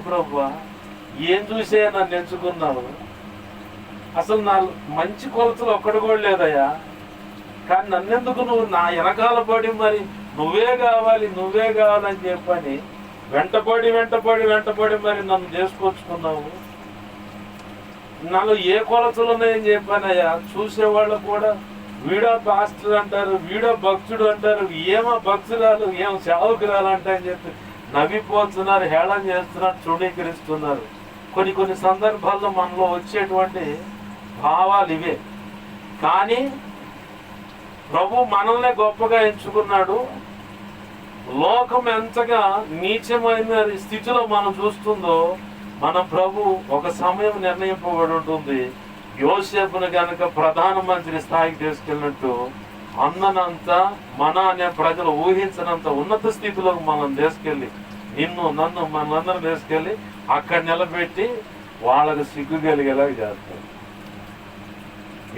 ఎందుకు ప్రభు ఏం చూసే నన్ను ఎంచుకున్నావు? అసలు నా మంచి కొలతలు ఒక్కడు కూడా లేదయ్యా. కానీ నన్నెందుకు నువ్వు నా వెనకాల పడి మరి నువ్వే కావాలి నువ్వే కావాలని చెప్పని వెంటపడి వెంటపడి వెంటపడి మరి నన్ను చేసుకొచ్చుకున్నావు? నాలో ఏ కొలతలు ఉన్నాయని చెప్పానయ్యా? చూసేవాళ్ళు కూడా వీడో పాస్టర్ అంటారు వీడో భక్తుడు అంటారు ఏమో భక్తురాలు ఏం సేవకురాలు అంటే అని చెప్పి నవ్విపోతున్నారు హేళన చేస్తున్నారు తృణీకరిస్తున్నారు. కొన్ని కొన్ని సందర్భాల్లో మనలో వచ్చేటువంటి భావాలు ఇవే. కానీ ప్రభు మనల్నే గొప్పగా ఎంచుకున్నాడు. లోకం ఎంతగా నీచమైన స్థితిలో మనం చూస్తుందో మన ప్రభు ఒక సమయం నిర్ణయింపబడి ఉంటుంది. యోసేపును గనక ప్రధానమంత్రి స్థాయికి తీసుకెళ్ళినట్టు అన్ననంత మన అనే ప్రజలు ఊహించినంత ఉన్నత స్థితిలోకి మనం తీసుకెళ్ళి నిన్ను నన్ను మనందరం తీసుకెళ్ళి అక్కడ నిలబెట్టి వాళ్ళకు సిగ్గు కలిగేలాగా చేస్తారు.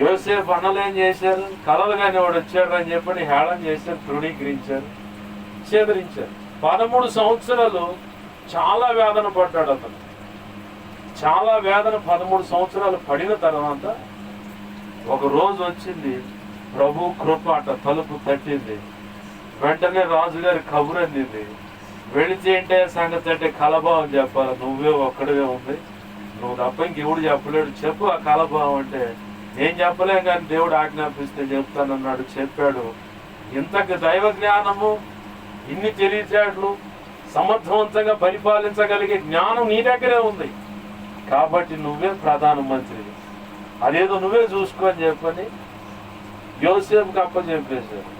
యోసేపు అన్నలు ఏం చేశారు కలలు కానీ వాడు వచ్చాడు అని చెప్పని హేళన చేశారు తృణీకరించారు చేదరించారు. పదమూడు సంవత్సరాలు చాలా వేదన పడ్డాడు అతను. చాలా వేదన పదమూడు సంవత్సరాలు పడిన తర్వాత ఒక రోజు వచ్చింది ప్రభు కృప అట తలుపు తట్టింది. వెంటనే రాజుగారి కబురు అందింది. వెళితే ఏంటే సంగతి అంటే కలభావం చెప్పాలి. నువ్వే ఒక్కడివే ఉంది. నువ్వు తప్ప ఇంకెవడు చెప్పలేడు. చెప్పు ఆ కలభావం అంటే. నేను చెప్పలేం కానీ దేవుడు ఆజ్ఞాపిస్తే చెప్తానన్నాడు. చెప్పాడు. ఇంతకు దైవ జ్ఞానము ఇన్ని తెలివితేటలు సమర్థవంతంగా పరిపాలించగలిగే జ్ఞానం నీ దగ్గరే ఉంది. కాబట్టి నువ్వే ప్రధానమంత్రి అదేదో నువ్వే చూసుకో అని చెప్పని యోసేపుకి అప్ప చెప్పేశారు